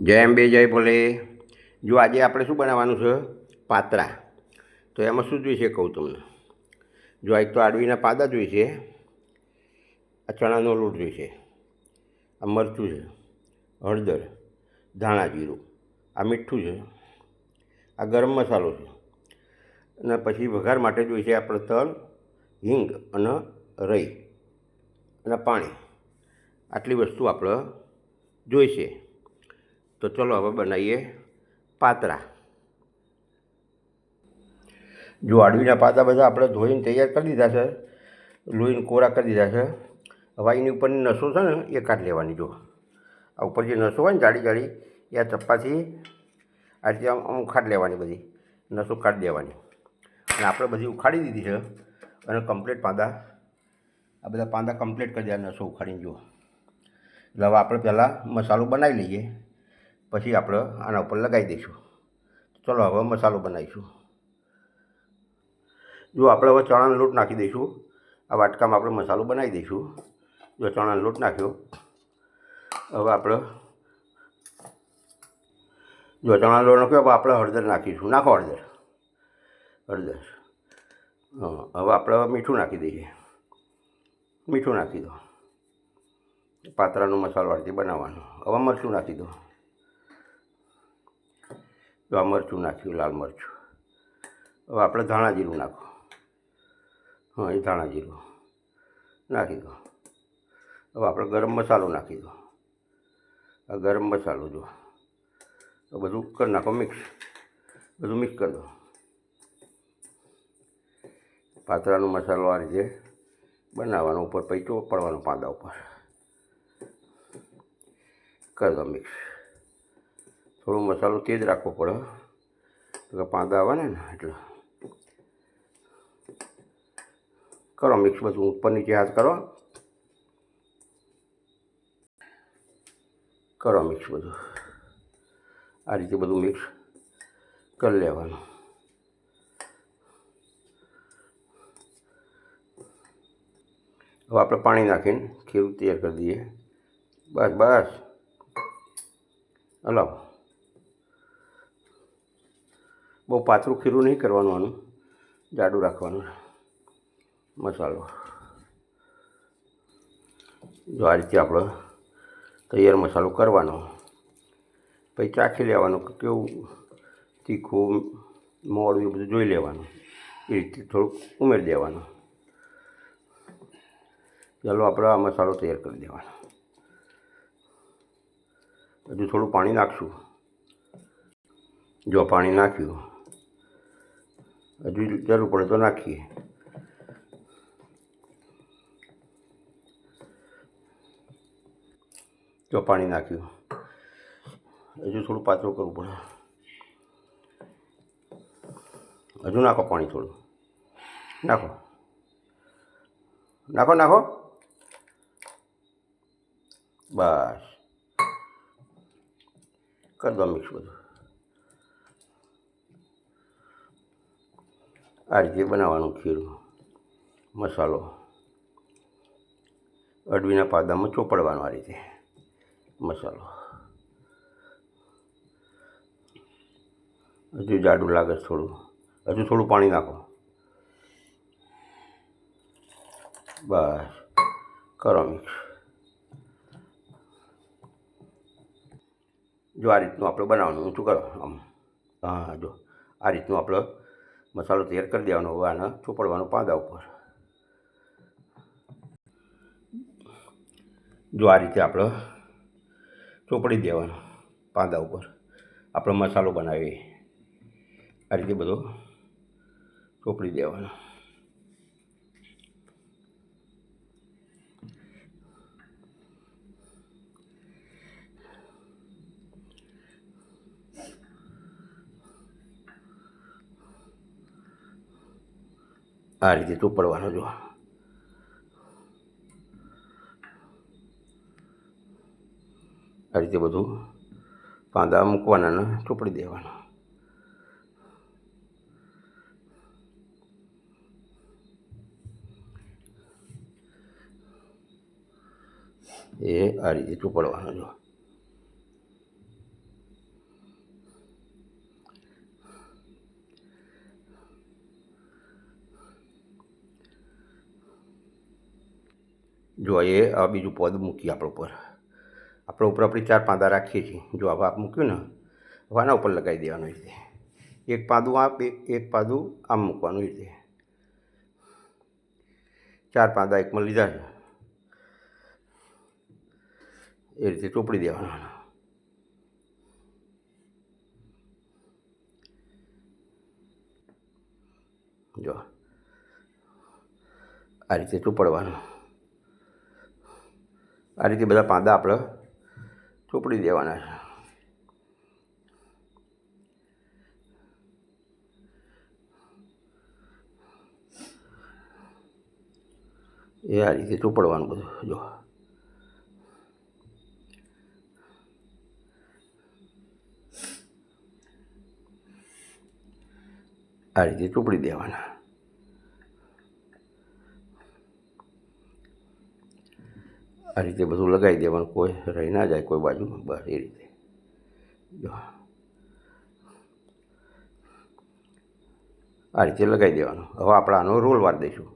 જય અંબે જય ભોલે. જો આજે આપણે શું બનાવવાનું છે? પાતરા. તો એમાં શું જોઈશે કહું તમને. જો એક તો આડવીના પાદા જોઈશે આ ચણાનો લોટ જોઈશે આ મરચું છે. હળદર. ધાણા જીરું. આ મીઠું છે. આ ગરમ મસાલો છે. અને પછી વઘાર માટે જોઈશે આપણે તલ, હિંગ અને રઈ અને પાણી. આટલી વસ્તુ આપણે જોઈશે તો ચલો હવે બનાવીએ પાતરા. જો અડવીના પાતા બધા આપણે ધોઈને તૈયાર કરી દીધા છે, લોહીને કોરા કરી દીધા છે. હવે એની ઉપરની નસો છે ને એ કાઢી લેવાની જો. આ ઉપર જે નસો હોય ને જાડી જાડી, એ આ ચપ્પાથી આ રીતે આમ ઉખાડી લેવાની બધી, નસો કાઢી દેવાની. અને આપણે બધી ઉખાડી દીધી છે, અને કમ્પ્લીટ પાંદા, આ બધા પાંદા કમ્પ્લીટ કરી દેવા નસો ઉખાડીને જુઓ. એટલે હવે આપણે પહેલાં મસાલો બનાવી લઈએ. પછી આપણે આના ઉપર લગાવી દઈશું. ચલો, હવે મસાલો બનાવીશું. જો આપણે હવે ચણાનો લોટ નાખી દઈશું. આ વાટકામાં આપણે મસાલો બનાવી દઈશું. જો ચણાનો લોટ નાખ્યો. હવે આપણે જો ચણાનો લોટ નાખ્યો, હવે આપણે હળદર નાખીશું. નાખો હળદર. હળદર. હવે આપણે મીઠું નાખી દઈએ. મીઠું નાખી દો. પાતરાનો મસાલો આ રીતે બનાવવાનો. હવે મરચું નાખી દો. જો આ મરચું નાખ્યું, લાલ મરચું. હવે આપણે ધાણા જીરું નાખો. હા, એ ધાણા જીરું. નાખી દો. હવે આપણે ગરમ મસાલો નાખી દો. આ ગરમ મસાલો જો. બધું કરી નાખો મિક્સ. બધું મિક્સ કરી દો. પાતરાનો મસાલો આ રીતે બનાવવાનો ઉપર પૈચો પડવાનો પાંદા ઉપર. કરી દો મિક્સ. થોડો મસાલો તેજ રાખવો પડે તો પાંદા આવે ને, એટલે. કરો મિક્સ બધું ઉપર નીચે હાથ કરો. કરો મિક્સ બધું. આ રીતે બધું મિક્સ કરી લેવાનું. હવે આપણે પાણી નાખીને ખીરું તૈયાર કરી દઈએ. બસ બસ. હલો. બહુ પાતળું ખીરું નહીં કરવાનું આનું. જાડું રાખવાનું. મસાલો જો આ રીતે આપણે તૈયાર મસાલો કરવાનો. પછી ચાખી લેવાનું કે કેવું તીખું મોડું એ બધું જોઈ લેવાનું. એ રીતે થોડુંક ઉમેરી દેવાનું. ચાલો આપણે આ મસાલો તૈયાર કરી દેવાનો. હજુ થોડું પાણી નાખશું. જો પાણી નાખ્યું હજુ જરૂર પડે તો નાખીએ. જો પાણી નાખ્યું. હજુ થોડું પાતળું કરવું પડે. હજુ નાખો પાણી થોડું. નાખો. નાખો નાખો. બસ. કરી દો મિક્સ બધું. આ રીતે બનાવવાનું ખીરું, મસાલો. અડવીના પાદામાં ચોપડવાનો આ રીતે, મસાલો. હજુ જાડું લાગે થોડું. હજુ થોડું પાણી નાખો. બસ, કરો મિક્સ. જો આ રીતનું આપણે બનાવવાનું, ઊંચું કરો આમ. હા, જો, આ રીતનું આપણે મસાલો તૈયાર કરી દેવાનો હવે આને ચોપડવાનું પાંદા ઉપર. જો આ રીતે આપણે ચોપડી દેવાનો પાંદા ઉપર. આપણે મસાલો બનાવીએ. આ રીતે બધો ચોપડી દેવાનો. આ રીતે ચોપડવાનો જો. આ રીતે બધું પાંદા મૂકવાના ને ચોપડી દેવાનું. એ આ રીતે ચોપડવાનો જો. જો એ બીજું પદ મૂકીએ આપણા ઉપર. આપણે ઉપર આપણે ચાર પાંદા રાખીએ છીએ. જો આવા આપ મૂક્યું ને, હવે આના ઉપર લગાવી દેવાનું એ રીતે એક પાંદું આ બે એક પાંદું આમ મૂકવાનું એ રીતે ચાર પાંદા એકમાં લીધા છે. એ રીતે ચોપડી દેવાનું જો, આ રીતે ચોપડવાનું. આ રીતે બધા પાંદા આપણે ચોપડી દેવાના છે. એ આ રીતે ચોપડવાનું બધું, જો. આ રીતે ચોપડી દેવાના. આ રીતે બધું લગાવી દેવાનું, કોઈ રહી ના જાય કોઈ બાજુ બસ એ રીતે. આ રીતે લગાવી દેવાનું. હવે આપણે આનો રોલ વાર દઈશું.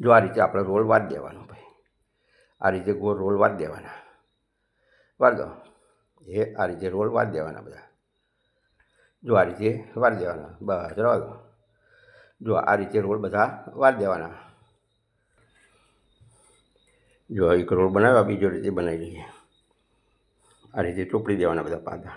જો આ રીતે આપણે રોલ વાર દેવાનો ભાઈ. આ રીતે ગોળ રોલ વાર દેવાના. વાર દો. એ આ રીતે રોલ વાર દેવાના બધા. જો આ રીતે વાર દેવાના. બસ રવા દો. જો આ રીતે રોલ બધા વાર દેવાના. જો એક રોલ બનાવ્યા, બીજો રીતે બનાવી લઈએ આ રીતે ચોપડી દેવાના બધા પાંદા.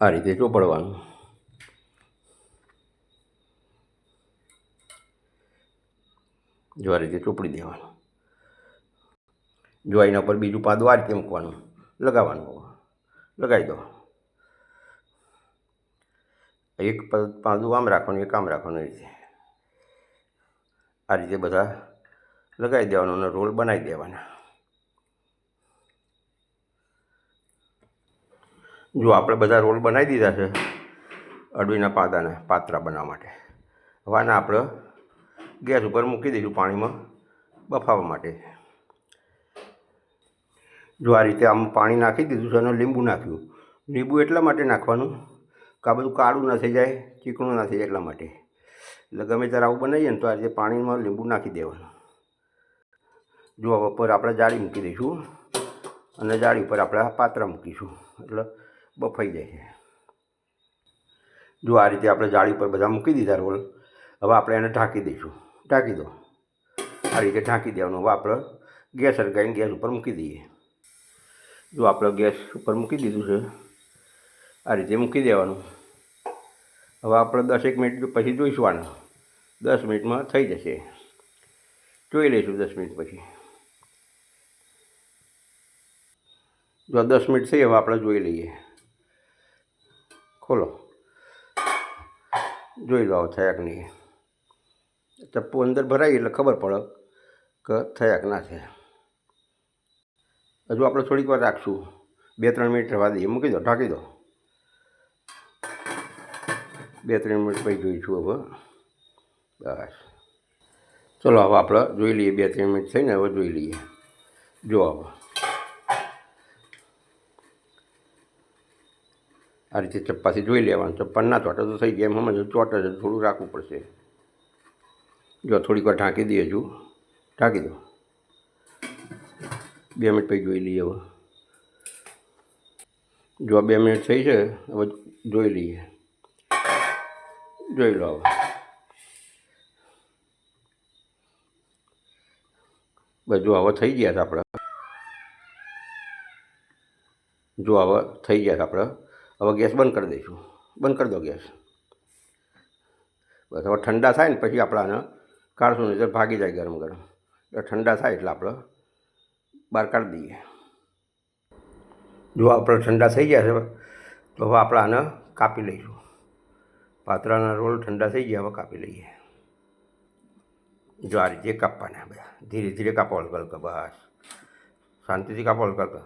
આ રીતે ચોપડવાનું. જો આ રીતે ચોપડી દેવાનું. જો એના પર બીજું પાદું આ રીતે મૂકવાનું. લગાવવાનું લગાવી દો. એક પાદું આમ રાખવાનું, એક આમ રાખવાનું રીતે. આ રીતે બધા લગાવી દેવાનો અને રોલ બનાવી દેવાના. જો આપણે બધા રોલ બનાવી દીધા છે અડવીના પાદાના પાત્રા બનાવવા માટે. હવે આને આપણે ગેસ ઉપર મૂકી દઈશું પાણીમાં બફાવવા માટે. જો આ રીતે આમ પાણી નાખી દીધું છે અને લીંબુ નાખ્યું. લીંબુ એટલા માટે નાખવાનું કે આ બધું કાળું ના થઈ જાય, ચીકણું ના થઈ જાય એટલા માટે. એટલે ગમે ત્યારે આવું બનાવીએ ને તો આ રીતે પાણીમાં લીંબુ નાખી દેવાનું. જો હવે ઉપર આપણે જાળી મૂકી દઈશું અને જાળી ઉપર આપણે પાત્ર મૂકીશું, એટલે બફાઈ જાય છે. જો આ રીતે આપણે જાળી પર બધા મૂકી દીધા રોલ, હવે આપણે એને ઢાંકી દઈશું. ઢાંકી દો. આ રીતે ઢાંકી દેવાનું. હવે આપણે ગેસ સરકાઈને ગેસ ઉપર મૂકી દઈએ. જો આપણે ગેસ ઉપર મૂકી દીધું છે, આ રીતે મૂકી દેવાનું. હવે આપણે દસેક મિનિટ પછી જોઈશું આને દસ મિનિટમાં થઈ જશે. જોઈ લઈશું દસ મિનિટ પછી. જો દસ મિનિટ થઈ, હવે આપણે જોઈ લઈએ. ખોલો. જોઈ લો થયા કે નહીં. ચપ્પુ અંદર ભરાઈ એટલે ખબર પડે કે થયા કે ના થયા. હજુ આપણે થોડીક વાર રાખશું. બે, ત્રણ મિનિટ રહેવા દઈએ. મૂકી દો, ઢાંકી દો. બે, ત્રણ મિનિટ પછી જોઈશું હવે. બસ. ચલો, હવે આપણે જોઈ લઈએ. બે, ત્રણ મિનિટ થઈને હવે જોઈ લઈએ. જો હવે. આ રીતે ચપ્પાથી જોઈ લેવાનું. ચપ્પા ના ચોટે તો થઈ ગયા. એમ સમજ ચોટે છે, થોડું રાખવું પડશે. જો, થોડીક વાર ઢાંકી દઈએ છું ઢાંકી દો. બે મિનિટ પછી જોઈ લઈએ હવે. જો બે મિનિટ થઈ છે, હવે જોઈ લઈએ. જોઈ લો હવે. બધું હવે થઈ ગયા છે આપણે જો હવે થઈ ગયા છે આપણે હવે ગેસ બંધ કરી દઈશું. બંધ કરી દો ગેસ. બસ હવે ઠંડા થાય ને પછી આપણે આને કાઢશું નહીં તો ભાગી જાય ગરમ ગરમ. એટલે ઠંડા થાય એટલે આપણે બહાર કાઢી દઈએ. જો આપણે ઠંડા થઈ ગયા છે, તો હવે આપણે આને કાપી લઈશું. પાતળાના રોલ ઠંડા થઈ ગયા, હવે કાપી લઈએ. જો આ રીતે કાપવાના બધા. ધીરે ધીરે કાપો હલકા બસ. શાંતિથી કાપો હલકા બસ,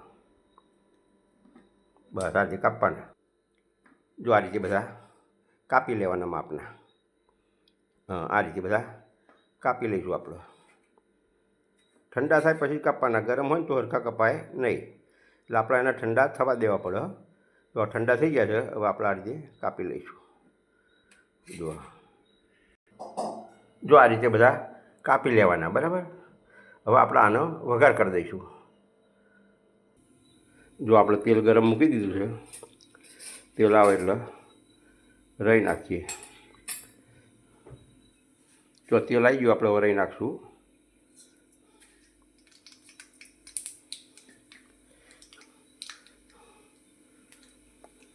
આ રીતે કાપવાના. જો આ રીતે બધા કાપી લેવાના માપના. આ રીતે બધા કાપી લઈશું આપણે. ઠંડા થાય પછી કાપવાના. ગરમ હોય ને તો હરખા કપાય નહીં. એટલે આપણે એના ઠંડા થવા દેવા પડે. તો ઠંડા થઈ ગયા છે, હવે આપણે આ રીતે કાપી લઈશું. જો જો આ રીતે બધા કાપી લેવાના, બરાબર? હવે આપણે આનો વઘાર કરી દઈશું. જો આપણે તેલ ગરમ મૂકી દીધું છે, તેલ આવે એટલે રહી નાખીએ. જો તેલ આવી ગયું, આપણે હવે રહી નાખશું.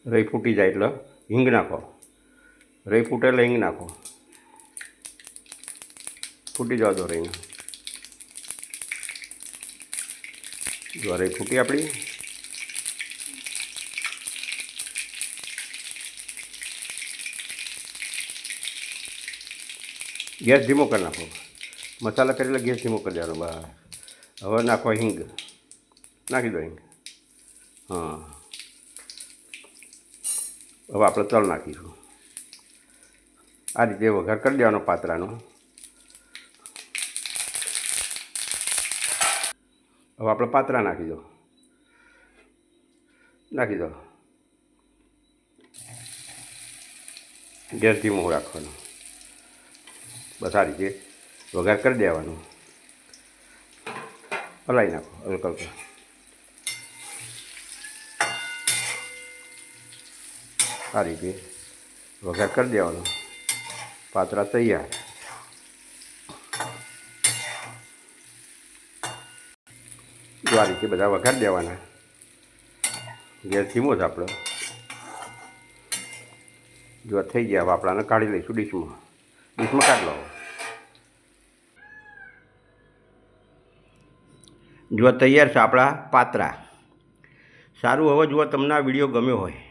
રહી ફૂટી જાય એટલે હિંગ નાખો. રહી ફૂટે એટલે હિંગ નાખો. ફૂટી જવા દો રહીને જો રહી ફૂટી આપણી. ગેસ ધીમો કરી નાખો. મસાલા કરી ગેસ ધીમો કરી દેવાનો. બસ. હવે નાખો હિંગ. નાખી દો હિંગ. હા. હવે આપણે તલ નાખીશું. આ રીતે વઘાર કરી દેવાનો પાત્રાનો. હવે આપણે પાત્રા નાખી દો. નાખી દો. ગેસ ધીમો રાખવાનો. બસ આ રીતે વઘાર કરી દેવાનો. હલાવી નાખો હલકો હલકો આ રીતે વઘાર કરી દેવાનો. પાત્રા તૈયાર. જો આ રીતે બધા વઘાર દેવાના. ગેસ ધીમો જ આપણો જો થઈ ગયા, હવે આપણાને કાઢી લઈશું ડીશમાં. ડીશમાં કાઢી લો જો તૈયાર છે આપણા પાત્રા સારું હવે જો તમને આ વીડિયો ગમ્યો હોય